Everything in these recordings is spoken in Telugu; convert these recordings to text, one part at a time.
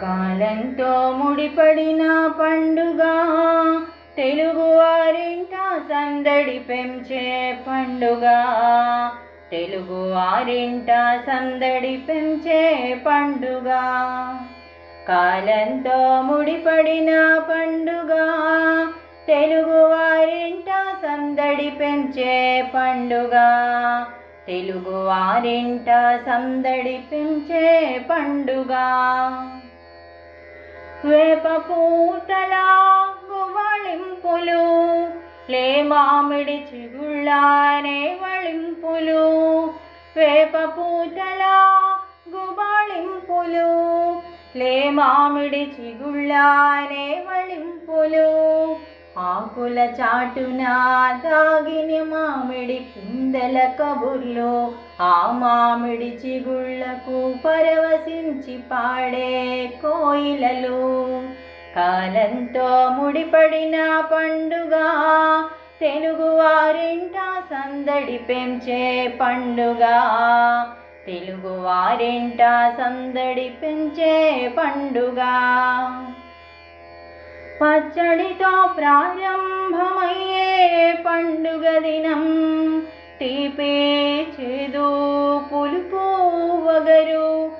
కాలంతో ముడిపడిన పండుగ. తెలుగువారింట సందడి పెంచే పండుగ. తెలుగువారింట సందడి పెంచే పండుగ. కాలంతో ముడిపడిన పండుగ. తెలుగువారింట సందడి పెంచే పండుగ. తెలుగువారింట సందడి పెంచే పండుగ. വേപപൂത്തലാങ്കുവളിംപുലു ലേമാമിടി ചുള്ളാനെ വളിംപുലു വേപപൂത്തലാങ്കുവളിംപുലു ലേമാമിടി ചുള്ളാനെ വളിംപുലു. ఆకుల చాటున దాగిన మామిడి కుందల కబుర్లు ఆ మామిడి చిగుళ్ళకు పరవశించి పాడే కోయిలలు. కాలంతో ముడిపడిన పండుగ తెలుగువారింట సందడి పెంచే పండుగ. తెలుగువారింట సందడి పెంచే పండుగ. పచ్చడితో ప్రారంభమయ్యే పండుగ దినం. తీపి చేదు పులుపు వగరు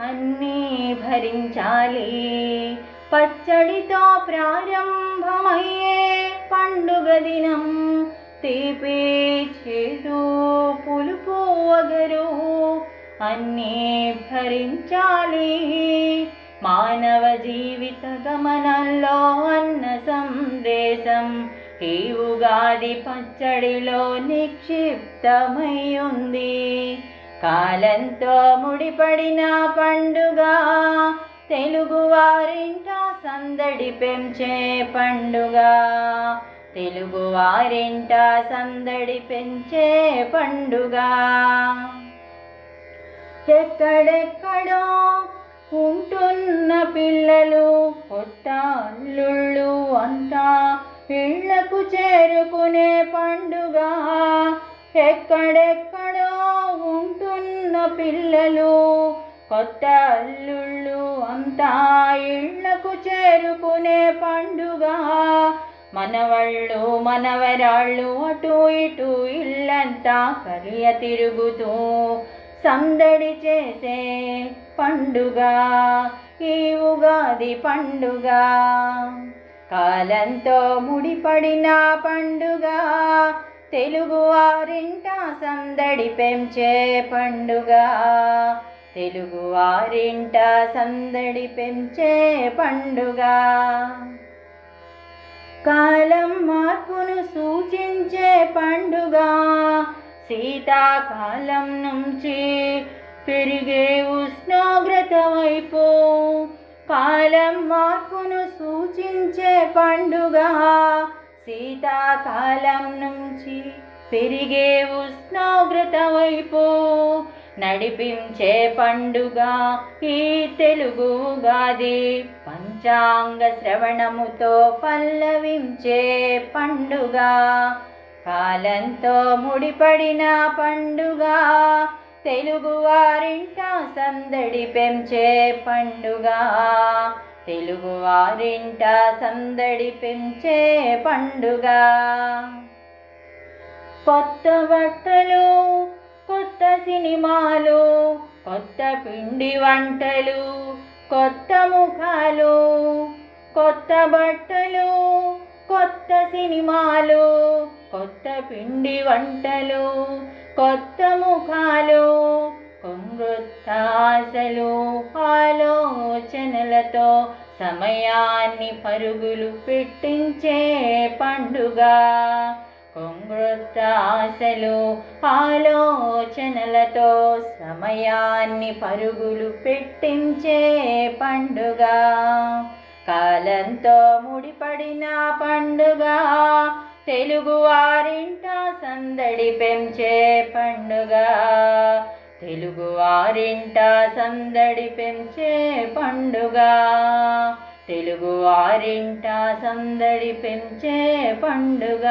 అన్నీ భరించాలి. పచ్చడితో ప్రారంభమయ్యే పండుగ దినం. తీపే చేదు పులుపు వగరు అన్నీ భరించాలి. మానవ జీవిత గమనంలో అన్న సందేశం ఈ ఉగాది పచ్చడిలో నిక్షిప్తమై ఉంది కాలంతో ముడిపడిన పండుగ తెలుగువారింట సందడి పెంచే పండుగ. తెలుగువారింట సందడి పెంచే పండుగ. ఎక్కడెక్కడో ఉంటున్న పిల్లలు కొత్త అల్లుళ్ళు అంతా ఇళ్ళకు చేరుకునే పండుగ. ఎక్కడెక్కడో ఉంటున్న పిల్లలు కొత్త అల్లుళ్ళు అంతా ఇళ్ళకు చేరుకునే పండుగ. మనవళ్ళు మనవరాళ్ళు అటు ఇటు ఇల్లంతా కలియ తిరుగుతూ సందడి చేసే పండుగ ఈ ఉగాది పండుగ. కాలంతో ముడిపడిన పండుగ తెలుగు వారింట సందడి పెంచే పండుగ. తెలుగువారింట సందడి పెంచే పండుగ. కాలం మార్పును సూచించే పండుగ. శీతాకాలం నుంచి పెరిగే ఉష్ణోగ్రత వైపు కాలం మార్పును సూచించే పండుగ. శీతాకాలం నుంచి పెరిగే ఉష్ణోగ్రత వైపు నడిపించే పండుగ ఈ తెలుగు గాది పంచాంగ శ్రవణముతో పల్లవించే పండుగ. కాలంతో ముడిపడిన పండుగ. తెలుగువారింట సందడి పెంచే పండుగ. తెలుగువారింట సందడి పెంచే పండుగ. కొత్త బట్టలు కొత్త సినిమాలు కొత్త పిండి వంటలు కొత్త ముఖాలు కొత్త బట్టలు కొత్త సినిమాలు కొత్త పిండి వంటలు కొత్త ముఖాలు కొంగృత్తాసలు ఆలోచనలతో సమయాన్ని పరుగులు పెట్టించే పండుగ. కొంగృత్తాసలు ఆలోచనలతో సమయాన్ని పరుగులు పెట్టించే పండుగ. కాలంతో ముడిపడిన పండుగ తెలుగు వారింట సందడి పెంచే పండుగ. తెలుగు వారింట సందడి పెంచే పండుగ. తెలుగు వారింట సందడి పెంచే పండుగ.